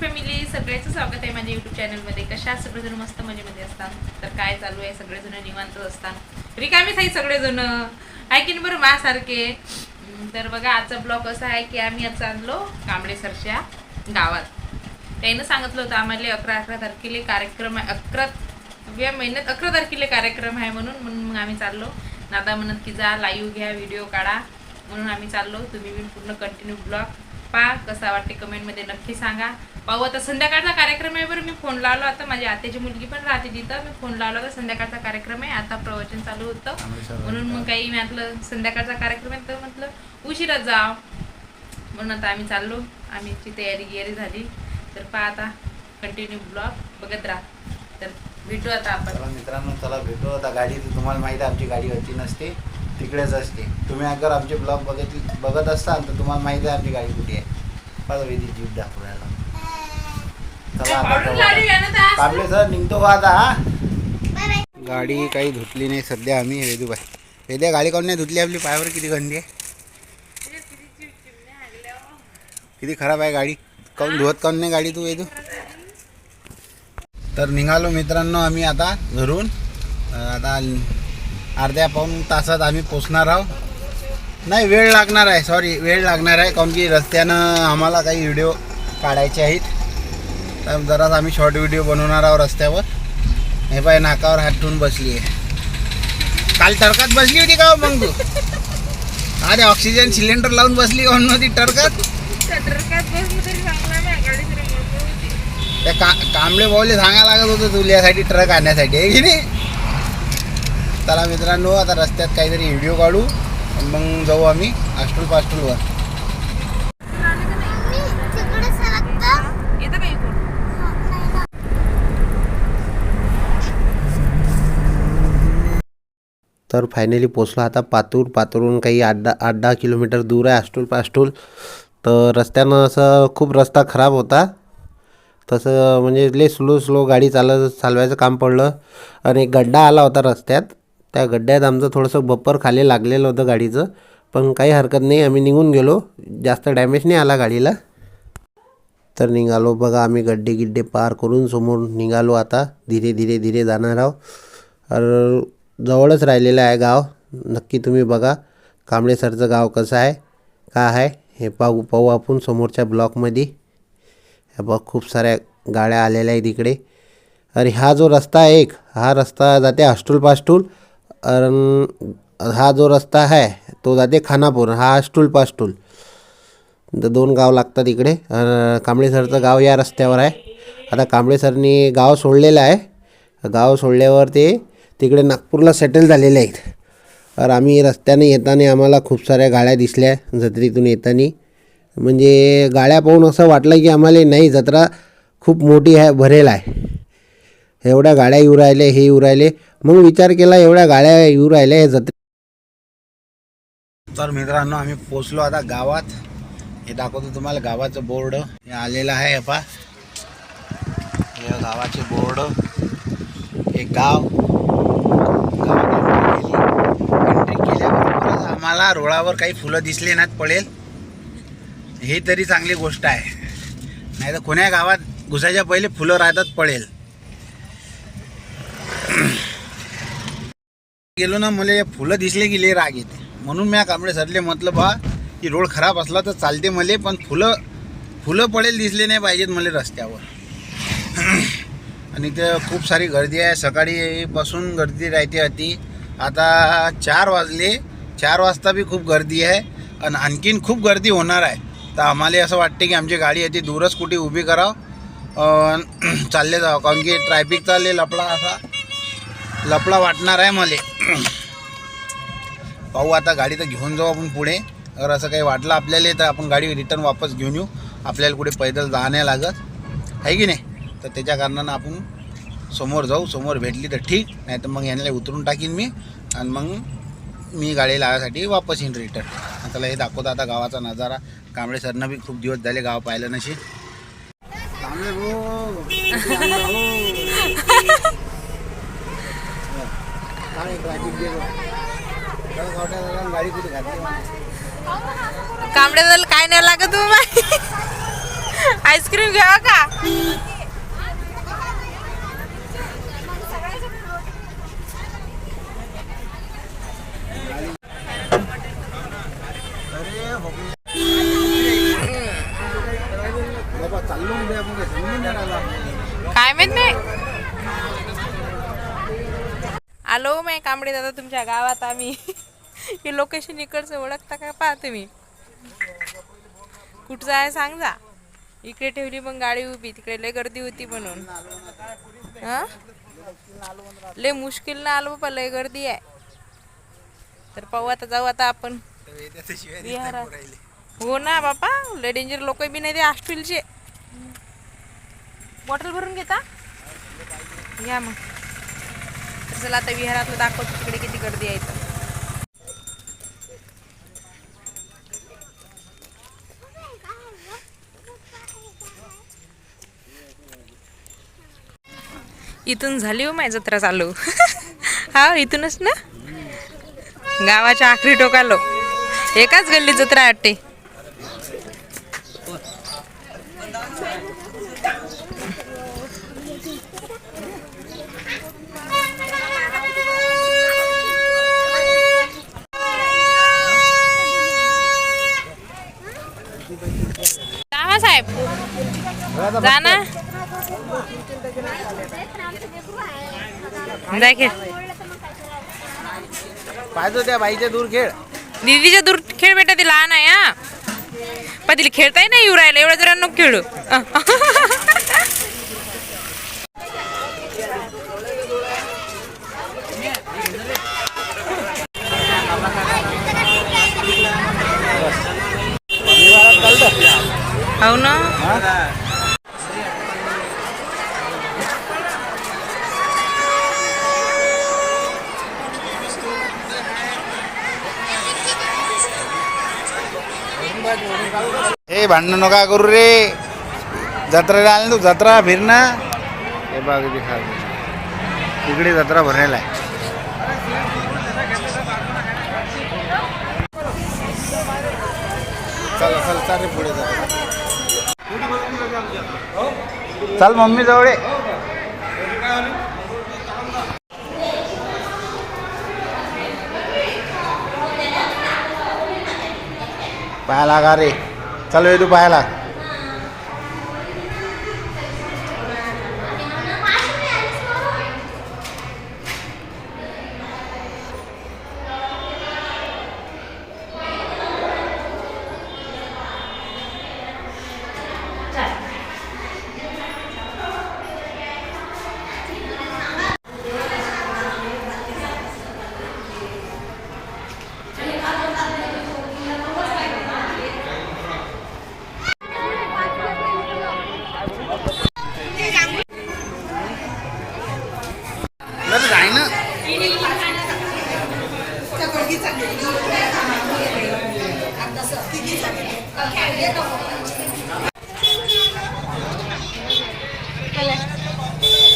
Family सगळ्याचं स्वागत आहे माझ्या यूट्यूब चॅनलमध्ये कशा सगळेजण? मस्त मजेमध्ये असतात तर काय चालू आहे? सगळेजण निवांतच असतात रिकामीच आहे सगळेजण. आहे की नाही बरं मासारखे तर बघा आजचा ब्लॉग असा आहे की आम्ही आज चाललो कांबळे सरच्या गावात. त्यानं सांगितलं होतं आम्हाला अकरा अकरा तारखेला कार्यक्रम आहे. अकरा महिन्यात अकरा तारखेला कार्यक्रम आहे म्हणून म्हणून मग आम्ही चाललो. नादा म्हणत की जा लाईव्ह घ्या व्हिडिओ काढा. म्हणून आम्ही चाललो. तुम्ही बी पूर्ण कंटिन्यू ब्लॉग पहा कसा वाटते कमेंटमध्ये नक्की सांगा. पाहू आता संध्याकाळचा कार्यक्रम आहे बरं मी फोन लावलो आता माझ्या आत्याची मुलगी पण राहते तिथं. मी फोन लावला होता. संध्याकाळचा कार्यक्रम आहे. आता प्रवचन चालू होतं. म्हणून मग काही मी म्हटलं संध्याकाळचा कार्यक्रम आहे. तर म्हटलं उशिरा जा म्हणून आता आम्ही चाललो. आम्हीची तयारी गियारी झाली. तर पहा आता कंटिन्यू ब्लॉग बघत राहा. तर भेटू आता आपण. मित्रांनो चला भेटू. आता गाडी तुम्हाला माहिती आमची गाडी होती नसते. तिकडेच असते. तुम्ही अगर आमचे ब्लॉग बघत बघत असाल तर तुम्हाला माहिती आहे आमची गाडी कुठे आहे. बघा वेदी जीप दाखवायला. काबले सर निघतो का आता हा. गाडी काही धुतली नाही सध्या आम्ही वेदूबाई वेद्या गाडी काऊन नाही धुतली आपली पायावर किती गंदी आहे. किती खराब आहे गाडी. काऊन धुवत काऊन नाही गाडी तू वेदू तर निघालो मित्रांनो आम्ही आता घरून. आता अर्ध्या पाऊन तासात आम्ही पोचणार आहोत. नाही वेळ लागणार आहे. सॉरी वेळ लागणार आहे. काऊन की रस्त्यानं आम्हाला काही व्हिडिओ काढायचे आहेत. तर जराच आम्ही शॉर्ट व्हिडिओ बनवणार आहोत रस्त्यावर. हे पाय नाकावर हात ठेवून बसली आहे. काल टरकात बसली होती का हो मग? तू अरे ऑक्सिजन सिलेंडर लावून बसली का म्हणून ती टरकात? त्या का कांबळे भाऊले सांगायला लागत होतं तुला यासाठी ट्रक आणण्यासाठी आहे की नाही? चला मित्रांनो आता रस्त्यात काहीतरी व्हिडिओ काढू. मग जाऊ आम्ही आस्टूल पास्टूलवर तर फायनली पोचलो आता पातूर. पातूरहून काही आठ दहा आठ दहा किलोमीटर दूर आहे आष्टूल पाष्टूल तर रस्त्यानं असं खूप रस्ता खराब होता. तसं म्हणजे लय स्लो स्लो गाडी चालत चालवायचं काम पडलं. आणि एक गड्डा आला होता रस्त्यात. त्या गड्ड्यात आमचं थोडंसं बप्पर खाली लागलेलं होतं गाडीचं पण काही हरकत नाही आम्ही निघून गेलो. जास्त डॅमेज नाही आला गाडीला. तर निघालो बघा आम्ही गड्डे गिड्डे पार करून समोर निघालो आता. धीरे धीरे धीरे जाणार आहोत. तर जवळच राहिलेलं आहे गाव. नक्की तुम्ही बघा कांबळे सरचं गाव कसं आहे का आहे हे पाहू पाहू आपण समोरच्या ब्लॉकमध्ये. हे बघ खूप साऱ्या गाड्या आलेल्या आहेत इकडे. अरे हा जो रस्ता आहे एक हा रस्ता जाते आष्टूल पाष्टूल अन हा जो रस्ता आहे तो जाते खानापूर हा आष्टूल पाष्टूल तर दोन गाव लागतात इकडे. कांबळेसरचं कांबळे सरचं गाव या रस्त्यावर आहे. आता कांबळे सरनी गाव सोडलेलं आहे. गाव सोडल्यावर ते तिकडे नागपूरला सेटल झालेले आहेत. तर आम्ही रस्त्याने येताना आम्हाला खूप साऱ्या गाड्या दिसल्या जत्रेतून येताना. म्हणजे गाड्या पाहून असं वाटलं की आम्हाला नाही जत्रा खूप मोठी आहे भरेल आहे. एवढ्या गाड्या येऊ राहिले हे येऊ राहिले. मग विचार केला एवढ्या गाड्या येऊ राहिल्या हे जत्रे तर मित्रांनो आम्ही पोचलो आता गावात. हे दाखवतो तुम्हाला गावाचं बोर्ड. हे आलेलं आहे हे हे गावाचे बोर्ड. हे गाव. एंट्री केल्याबरोबरच आम्हाला रोडावर काही फुलं दिसले नाहीत पडेल. हे तरी चांगली गोष्ट आहे. नाही तर कोण्या गावात घुसायच्या पहिले फुलं राहतात पडेल. गेलो ना मला फुलं दिसले की लय राग येते. म्हणून मी कांबळे सरले म्हटलं बा की रोड खराब असला तर चालते मले पण फुलं फुलं पडेल दिसले नाही पाहिजेत मला रस्त्यावर. आणि ते खूप सारी गर्दी आहे. सकाळीपासून गर्दी राहते होती आता चार वाजले. चार वाजता बी खूप गर्दी आहे. आणि आणखीन खूप गर्दी होणार आहे. तर आम्हाला असं वाटते की आमची गाडी आहे ती दूरच कुठे उभी करावं. चालले जावं. कारण की ट्रॅफिकचा लय लपडा असा. लपडा वाटणार आहे मला. पाहू आता गाडी तर घेऊन जाऊ आपण पुढे. अगर असं काही वाटलं आपल्याला तर आपण गाडी रिटर्न वापस घेऊन येऊ. आपल्याला कुठे पैदल जा नाही लागत. आहे की नाही? तर त्याच्या कारणानं आपण समोर जाऊ. समोर भेटली तर ठीक. नाही तर मग यांना उतरून टाकीन मी. आणि मग मी गाडी लावायसाठी वापस येईन रिटर्न त्याला हे दाखवता आता गावाचा नजारा. कांबळे सरनं बी खूप दिवस झाले गाव पाहिलं नशी कांबळे भाऊ, काय ट्रॅफिक गेलो गाडी कुठे घातली कांबड्याला काय नाही लागत हो आईस्क्रीम घ्यावा का? काय माहीत नाही. आलो मी कांबडे दादा तुमच्या गावात आम्ही. हे लोकेशन इकडचं ओळखता का? पहा तुम्ही. कुठचं आहे सांग जा. इकडे ठेवली मग गाडी उभी तिकडे लय गर्दी होती म्हणून. हां? लय मुश्किल ना आलो बाबा लय गर्दी आहे. तर पाहू आता जाऊ आता आपण. हो ना बापा लय डेंजर लोक बी नाही ते हॉस्टेलचे बॉटल भरून घेता? या मग. तर चला आता विहारातलं दाखवतो तिकडे किती गर्दी आहे तर इथून झाली हो माझी जत्रा चालू. हा इथूनच ना? गावाच्या आखरी टोकालो. एकाच गल्ली जत्रा वाटते जावा साहेब जा ना खेळ. पाहिजे त्या बाईच्या दूर खेळ. दीदीच्या दूर खेळ बेटा ती लहान आहे हा. पण तिला खेळताही नाही येऊ राहिलं एवढं जरा नको खेळू. हो ना? ए भांडण नका करू रे. जत्रेला आले तू जत्रा फिरणं हे बघ इथे इकडे जत्रा भरायला आहे. चल चल चाल पुढे जा चल मम्मी जवळ पाहायला पाया रे. चल तू पाहायला लाग बरं जाय ना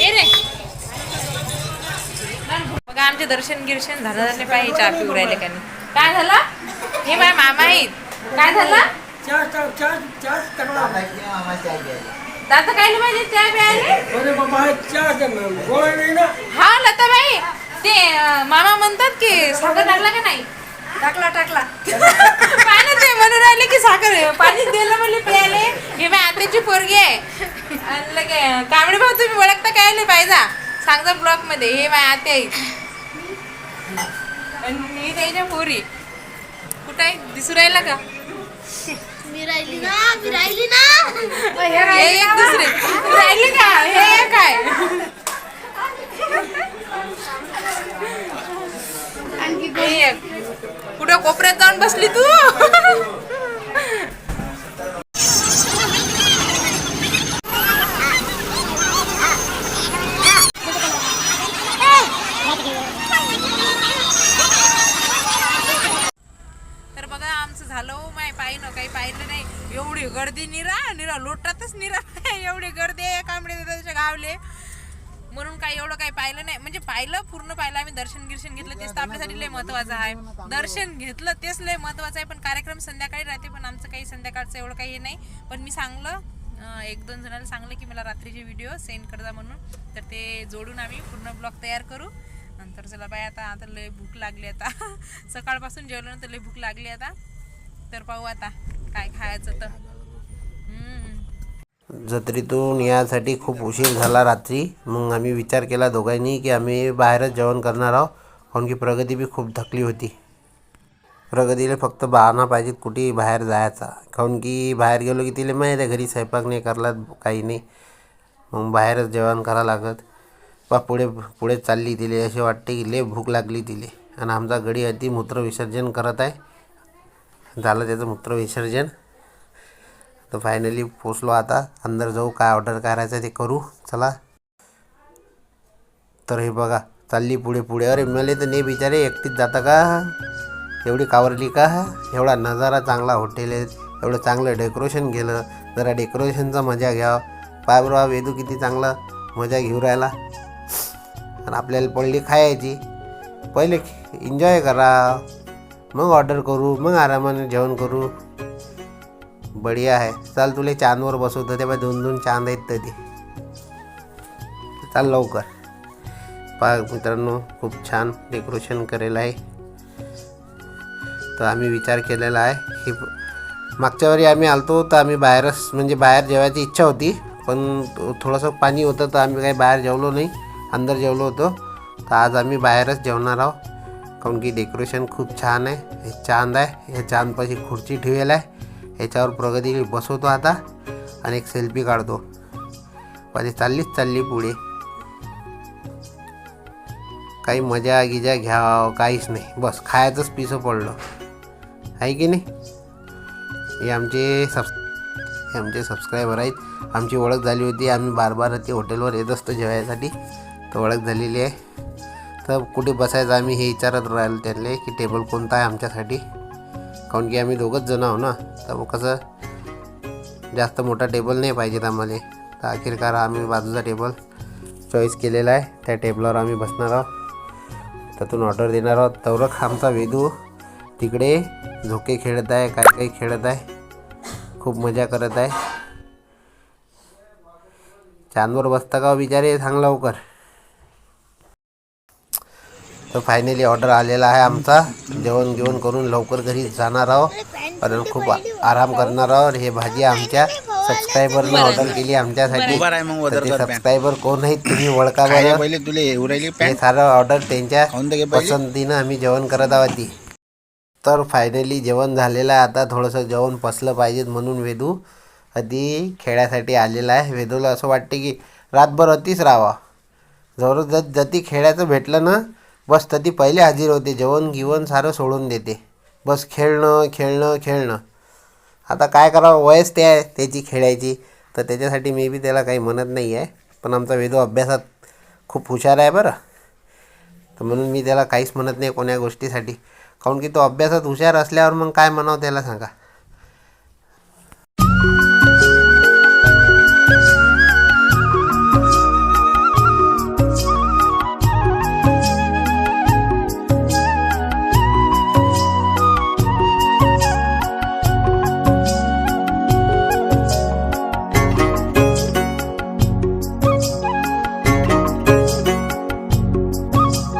ये रे बघा आमचे दर्शन गिर्शन झालं झाले पाहिजे चहा पिऊ राहिले का नाही काय झालं? हे माझे मामा आहेत. काय झालं? चार चार चार चार तकला दादा काय पाहिजे चहा प्यायले अरे बाबा हे चार जण. गोळा नाही ना? हा लताबाई. ते मामा म्हणतात की साखर टाकला का नाही? टाकला टाकला. पाणी ते म्हणून राहिले की साखर आहे. पाणी दिलं म्हणले प्यायले. हे माझ्या आत्याची पोरगी आहे. आणि लगे कांबळे भाऊ तुम्ही ओळखता काय नाही पाहिजे. सांगजा ब्लॉकमध्ये हे माझ्या आत्या आहे आणि मी त्याच्या पोरी. कुठं आहे? दिसू राहिला का? मी राहिली ना मी राहिली ना. हे एक दुसरे. तू राहिली का? हे एक आहे. आणखी कुठं कोपऱ्यात जाऊन बसली तू? दर्शन गिर्शन घेतलं तेच तर आपल्यासाठी लय महत्वाचं आहे. दर्शन घेतलं तेच लय महत्वाचं आहे पण कार्यक्रम संध्याकाळी राहते पण आमचं काही संध्याकाळचं एवढं काही हे नाही. पण मी सांगलं एक दोन जणांना सांगले की मला रात्रीचे व्हिडिओ सेंड करजा म्हणून. तर ते जोडून आम्ही पूर्ण ब्लॉग तयार करू. नंतर चला बाय आता आता लय भूक लागली आता. सकाळपासून जेवलो ना तर लय भूक लागली आता. तर पाहू आता काय खायचं तर. जत्रेतून यासाठी खूप उशीर झाला रात्री. मग आम्ही विचार केला दोघांनी की आम्ही बाहेरच जेवण करणार आहोत. कारण की प्रगती बी खूप थकली होती. प्रगतीला फक्त बहाणा पाहिजे कुठेही बाहेर जायचा. काऊन की बाहेर गेलो की तिला माहीत आहे घरी स्वयंपाक नाही करला काही नाही. मग बाहेरच जेवण करा लागत. बा पुढे पुढे चालली तिले. असे वाटते की लय भूक लागली तिले. आणि आमचा गडी अति मूत्र विसर्जन करत आहे. झालं त्याचं मूत्र विसर्जन. तर फायनली पोचलो आता. अंदर जाऊ काय ऑर्डर करायचं ते करू. चला. तर हे बघा चालली पुढे पुढे. अरे मला तर नाही बिचारे एकटीच जाता का? एवढी कावरली का? एवढा नजारा चांगला हॉटेल आहे. एवढं चांगलं डेकोरेशन केलं. जरा डेकोरेशनचा मजा घ्या. पाय बरोबर वेदू किती चांगला मजा घेऊ राहिला. आणि आपल्याला पडली खायची. पहिले एन्जॉय करा. मग ऑर्डर करू मग आरामाने जेवण करू. बढिया आहे. चल तुले चांदवर बसवतो ते दोन दोन चांद आहेत तर ते चाल लवकर. पहा मित्रांनो खूप छान डेकोरेशन करेलं आहे. तर आम्ही विचार केलेला आहे की मागच्या वेळी आम्ही आलतो तर आम्ही बाहेरच म्हणजे बाहेर जेवायची इच्छा होती पण थोडंसं पाणी होतं तर आम्ही काही बाहेर जेवलो नाही अंदर जेवलो होतो. तर आज आम्ही बाहेरच जेवणार आहोत. काऊन की डेकोरेशन खूप छान आहे हे चांद आहे या चांदपाशी खुर्ची ठेवेल आहे. याच्यावर प्रगती बसवतो आता आणि एक सेल्फी काढतो. पण चाललीच चालली पुढे. काही मजा गिजा घ्यावं काहीच नाही. बस खायचंच पिसं पडलं. आहे की नाही? हे आमचे सब हे आमचे सबस्क्रायबर आहेत. आमची ओळख झाली होती. आम्ही बार बार ते हॉटेलवर येत असतो जेवायसाठी. तर ओळख झालेली आहे. तर कुठे बसायचं आम्ही हे विचारत राहिलो त्यांना की टेबल कोणता आहे आमच्यासाठी? काऊन की आम्ही दोघंच जण आहो ना. तर मग कसं जास्त मोठा टेबल नाही पाहिजेत आम्हाला. तर अखेरकार आम्ही बाजूचा टेबल चॉईस केलेला आहे. त्या टेबलावर आम्ही बसणार आहोत. त्यातून ऑर्डर देणार आहोत. तवरक आमचा वेदू तिकडे झोके खेळत आहे काय काही खेळत आहे. खूप मजा करत आहे. चांदवर बसता का हो बिचारे? सांग लवकर. तर फायनली ऑर्डर आलेला आहे आमचा. जेवण जेवण करून लवकर घरी जाणार आहोत. कारण खूप आराम करणार आहोत. हे भाजी आमच्या सबस्क्रायबरनं ऑर्डर केली आमच्यासाठी. सबस्क्रायबर कोण आहेत तुम्ही ओळखा हे सारं ऑर्डर त्यांच्या पसंतीनं आम्ही जेवण करत आहोत ती. तर फायनली जेवण झालेलं आहे. आता थोडंसं जेवण पसलं पाहिजेत म्हणून वेदू अति खेळासाठी आलेला आहे. वेदूला असं वाटते की रातभर अतिच राहावा जत जती खेळायचं भेटलं ना बस ती पहिले हजर होते. जेवण गिवण सारं सोडून देते. बस खेळणं खेळणं खेळणं. आता काय करावं? वयच ते आहे. त्याची खेळायची. तर त्याच्यासाठी मी बी त्याला काही म्हणत नाही आहे. पण आमचा वेदू अभ्यासात खूप हुशार आहे बरं. तर म्हणून मी त्याला काहीच म्हणत नाही कोण्या गोष्टीसाठी. काऊन की तो अभ्यासात हुशार असल्यावर मग काय म्हणावं त्याला सांगा.